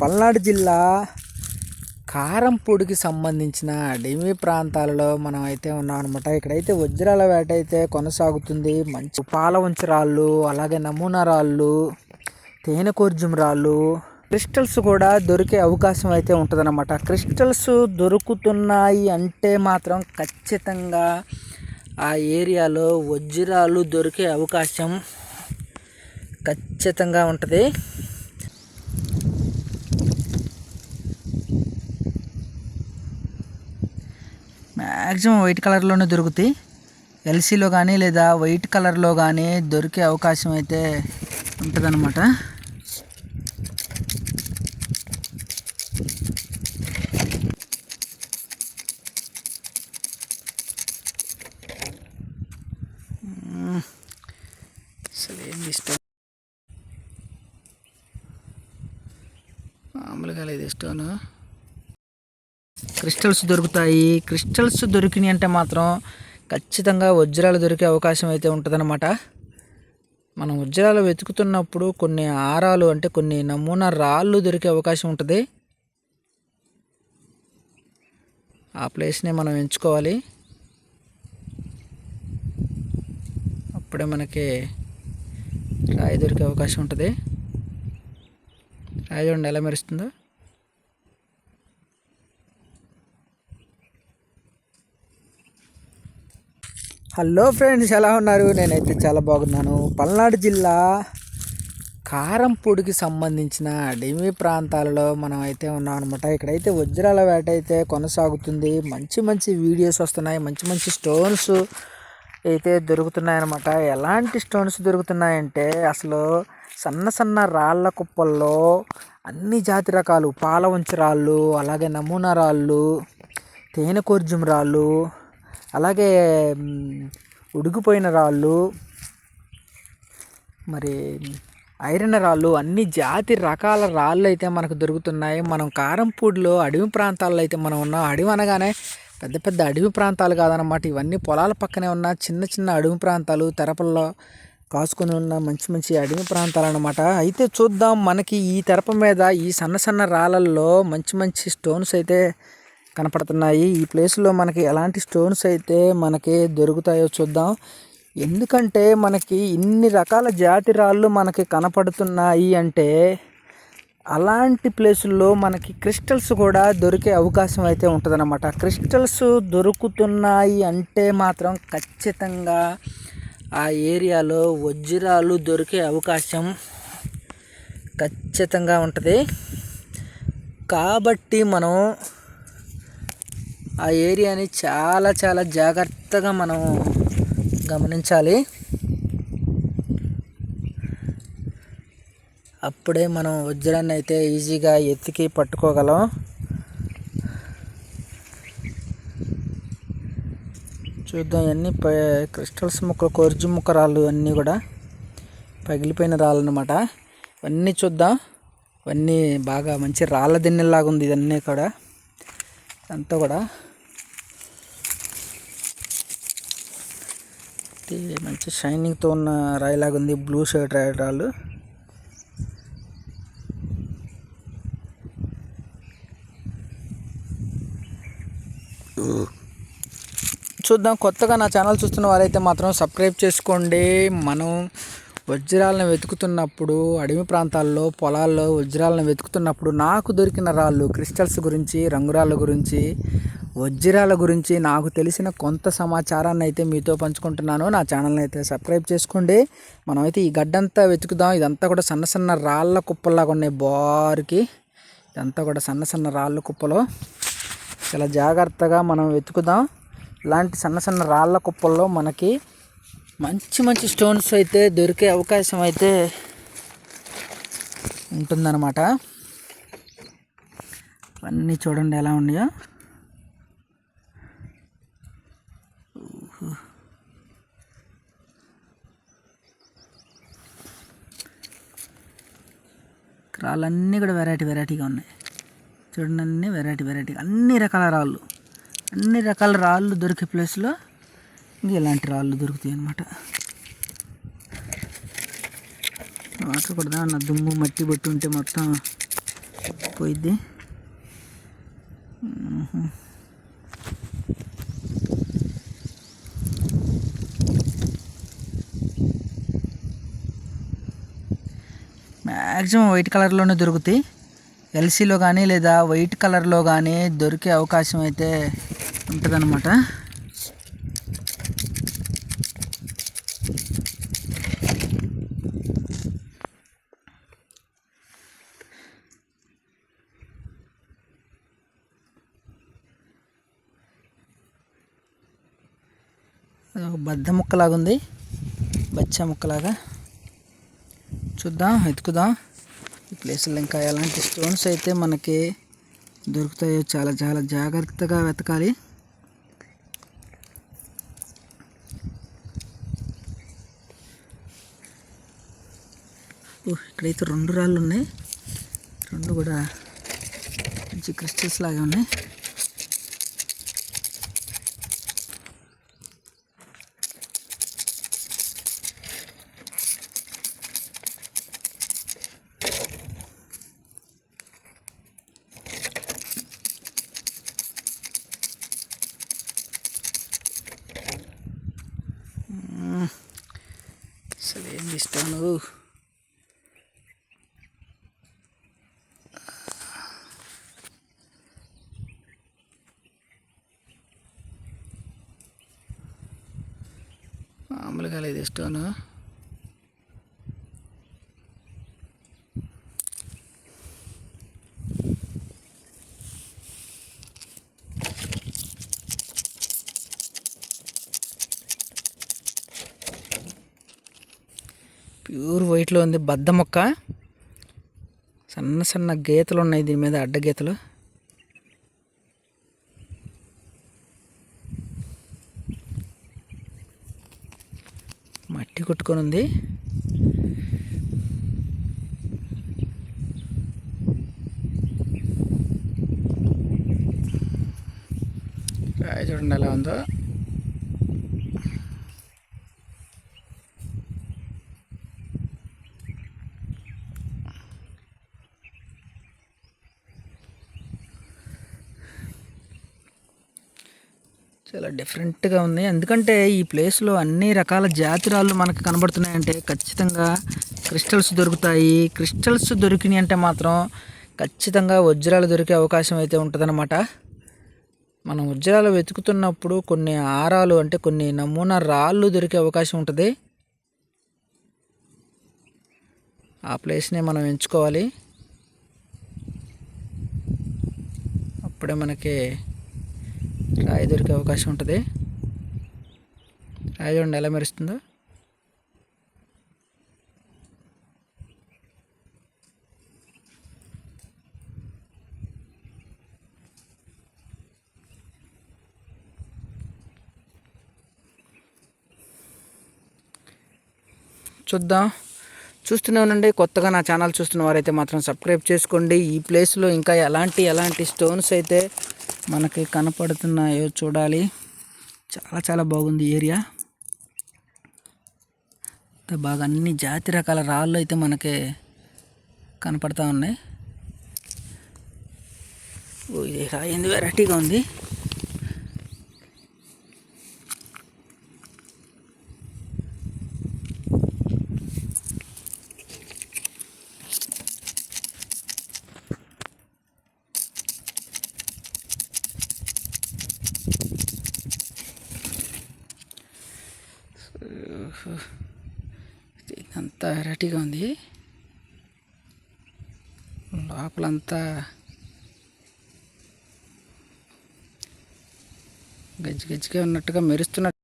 పల్నాడు జిల్లా కారంపూడికి సంబంధించిన అడవి ప్రాంతాలలో మనం అయితే ఉన్నాం అనమాట ఇక్కడైతే వజ్రాల వేట అయితే కొనసాగుతుంది. మంచి పాల రాళ్ళు అలాగే నమూనా రాళ్ళు తేనెకోర్జుం రాళ్ళు క్రిస్టల్స్ కూడా దొరికే అవకాశం అయితే ఉంటుందన్నమాట. క్రిస్టల్స్ దొరుకుతున్నాయి అంటే మాత్రం ఖచ్చితంగా ఆ ఏరియాలో వజ్రాలు దొరికే అవకాశం ఖచ్చితంగా ఉంటుంది. మ్యాక్సిమం వైట్ కలర్లోనే దొరుకుతాయి. ఎల్సీలో కానీ లేదా వైట్ కలర్లో కానీ దొరికే అవకాశం అయితే ఉంటుందన్నమాట. అసలు ఏం ఇష్టం? మామూలుగా లేదు ఇష్టం క్రిస్టల్స్ దొరుకుతాయి. క్రిస్టల్స్ దొరికినాయి అంటే మాత్రం ఖచ్చితంగా వజ్రాలు దొరికే అవకాశం అయితే ఉంటుందన్నమాట. మనం వజ్రాలు వెతుకుతున్నప్పుడు కొన్ని ఆరాలు అంటే కొన్ని నమూనా రాళ్ళు దొరికే అవకాశం ఉంటుంది. ఆ ప్లేస్ని మనం ఎంచుకోవాలి. అప్పుడే మనకి రాయి దొరికే అవకాశం ఉంటుంది. రాయి చూడండి ఎలా మెరుస్తుందో? హలో ఫ్రెండ్స్ ఎలా ఉన్నారు? నేనైతే చాలా బాగున్నాను. పల్నాడు జిల్లా కారంపూడికి సంబంధించిన అడవి ప్రాంతాలలో మనం అయితే ఉన్నాం అనమాట ఇక్కడైతే వజ్రాల వేట అయితే కొనసాగుతుంది. మంచి మంచి వీడియోస్ వస్తున్నాయి. మంచి మంచి స్టోన్స్ అయితే దొరుకుతున్నాయి అనమాట ఎలాంటి స్టోన్స్ దొరుకుతున్నాయంటే అసలు సన్న సన్న రాళ్ళ కుప్పల్లో అన్ని జాతి రకాలు పాల రాళ్ళు అలాగే నమూనా రాళ్ళు తేనె కోర్జుం రాళ్ళు అలాగే ఉడికిపోయిన రాళ్ళు మరి ఐరన్ రాళ్ళు అన్ని జాతి రకాల రాళ్ళు అయితే మనకు దొరుకుతున్నాయి. మనం కారంపూడిలో అడవి ప్రాంతాల్లో అయితే మనం ఉన్నాం. అడవి అనగానే పెద్ద పెద్ద అడవి ప్రాంతాలు కాదనమాట ఇవన్నీ పొలాల పక్కనే ఉన్న చిన్న చిన్న అడవి ప్రాంతాలు తెరపల్లో కాసుకొని ఉన్న మంచి మంచి అడవి ప్రాంతాలు అనమాట అయితే చూద్దాం మనకి ఈ తెరప మీద ఈ సన్న సన్న రాళ్ళల్లో మంచి మంచి స్టోన్స్ అయితే కనపడుతున్నాయి. ఈ ప్లేస్లో మనకి ఎలాంటి స్టోన్స్ అయితే మనకి దొరుకుతాయో చూద్దాం. ఎందుకంటే మనకి ఇన్ని రకాల జాతి రాళ్ళు మనకి కనపడుతున్నాయి అంటే అలాంటి ప్లేసుల్లో మనకి క్రిస్టల్స్ కూడా దొరికే అవకాశం అయితే ఉంటుందన్నమాట. క్రిస్టల్స్ దొరుకుతున్నాయి అంటే మాత్రం ఖచ్చితంగా ఆ ఏరియాలో వజ్రాలు దొరికే అవకాశం ఖచ్చితంగా ఉంటుంది. కాబట్టి మనం ఆ ఏరియాని చాలా చాలా జాగ్రత్తగా మనం గమనించాలి. అప్పుడే మనం వజ్రాన్ని అయితే ఈజీగా ఎత్తికి పట్టుకోగలం. చూద్దాం ఇవన్నీ ప క్రిస్టల్స్ ముక్కలు కొరిజి ముక్క రాళ్ళు అన్నీ కూడా పగిలిపోయిన రాళ్ళు అనమాట ఇవన్నీ చూద్దాం. ఇవన్నీ బాగా మంచి రాళ్ళ దిన్నెలాగా ఉంది ఇదన్నీ కూడా. అంతా కూడా ఇది మంచి షైనింగ్తో ఉన్న రాయిలాగా ఉంది. బ్లూ షర్ట్ రాయి రాళ్ళు చూద్దాం. కొత్తగా నా ఛానల్ చూస్తున్న వారైతే మాత్రం సబ్స్క్రైబ్ చేసుకోండి. మనం వజ్రాలను వెతుకుతున్నప్పుడు అడవి ప్రాంతాల్లో పొలాల్లో వజ్రాలను వెతుకుతున్నప్పుడు నాకు దొరికిన రాళ్ళు క్రిస్టల్స్ గురించి రంగురాళ్ళ గురించి వజ్రాల గురించి నాకు తెలిసిన కొంత సమాచారాన్ని అయితే మీతో పంచుకుంటున్నాను. నా ఛానల్ని అయితే సబ్స్క్రైబ్ చేసుకోండి. మనమైతే ఈ గడ్డంతా వెతుకుదాం. ఇదంతా కూడా సన్న సన్న రాళ్ళ కుప్పలాగా ఉన్నాయి బారికి. ఇదంతా కూడా సన్న సన్న రాళ్ళ కుప్పలు. చాలా జాగ్రత్తగా మనం వెతుకుదాం. ఇలాంటి సన్న సన్న రాళ్ళ కుప్పల్లో మనకి మంచి మంచి స్టోన్స్ అయితే దొరికే అవకాశం అయితే ఉంటుందన్నమాట. అన్నీ చూడండి ఎలా ఉన్నాయో. రాళ్ళన్నీ కూడా వెరైటీ వెరైటీగా ఉన్నాయి. చూడండి అన్నీ వెరైటీ వెరైటీ అన్ని రకాల రాళ్ళు. అన్ని రకాల రాళ్ళు దొరికే ప్లేస్లో ఇంక ఇలాంటి రాళ్ళు దొరుకుతాయి అన్నమాట. వాటర్ కూడా అన్న దుమ్ము మట్టి బొట్టు ఉంటే మొత్తం పోయిద్ది. మ్యాక్సిమం వైట్ కలర్లోనే దొరుకుతాయి. ఎల్సీలో కానీ లేదా వైట్ కలర్లో కానీ దొరికే అవకాశం అయితే ఉంటుందన్నమాట. బద్ద ముక్కలాగా ఉంది బచ్చా ముక్కలాగా. చూద్దాం వెతుకుదాం ప్లేస్లో ఇంకా ఎలాంటి స్టోన్స్ అయితే మనకి దొరుకుతాయో చాలా చాలా జాగ్రత్తగా వెతకాలి. ఓ ఇక్కడైతే రెండు రాళ్ళు ఉన్నాయి రెండు కూడా మంచి క్రిస్టల్స్ లాగా ఉన్నాయి అసలు ఏం ఇస్తాను మామూలుగా లేదు స్టోను ప్యూర్ వైట్లో ఉంది బద్ద మొక్క. సన్న సన్న గీతలు ఉన్నాయి దీని మీద అడ్డ గీతలు. మట్టి కొట్టుకొని ఉంది రాయి చూడండి ఎలా ఉందో. డిఫరెంట్గా ఉంది. ఎందుకంటే ఈ ప్లేస్లో అన్ని రకాల జాతిరాళ్ళు మనకు కనబడుతున్నాయంటే ఖచ్చితంగా క్రిస్టల్స్ దొరుకుతాయి. క్రిస్టల్స్ దొరికినాయి అంటే మాత్రం ఖచ్చితంగా వజ్రాలు దొరికే అవకాశం అయితే ఉంటుందన్నమాట. మనం వజ్రాలు వెతుకుతున్నప్పుడు కొన్ని ఆరాలు అంటే కొన్ని నమూనా రాళ్ళు దొరికే అవకాశం ఉంటుంది. ఆ ప్లేస్నే మనం ఎంచుకోవాలి. అప్పుడే మనకి రాయి దొరికే అవకాశం ఉంటుంది. రాయి చూడండి ఎలా మెరుస్తుందో. చూద్దాం. చూస్తూనే ఉండండి కొత్తగా నా ఛానల్ చూస్తున్న వారైతే మాత్రం సబ్స్క్రైబ్ చేసుకోండి. ఈ ప్లేస్లో ఇంకా ఎలాంటి ఎలాంటి స్టోన్స్ అయితే మనకి కనపడుతున్నాయో చూడాలి. చాలా చాలా బాగుంది ఏరియా. అంత బాగా అన్ని జాతి రకాల రాళ్ళు అయితే మనకి కనపడతా ఉన్నాయి. ఓ ఇది రాయింది వెరైటీగా ఉంది? ఇదంతా వెరైటీగా ఉంది. లోపలంతా గజ్జి గజ్జిగా ఉన్నట్టుగా మెరుస్తున్నట్టు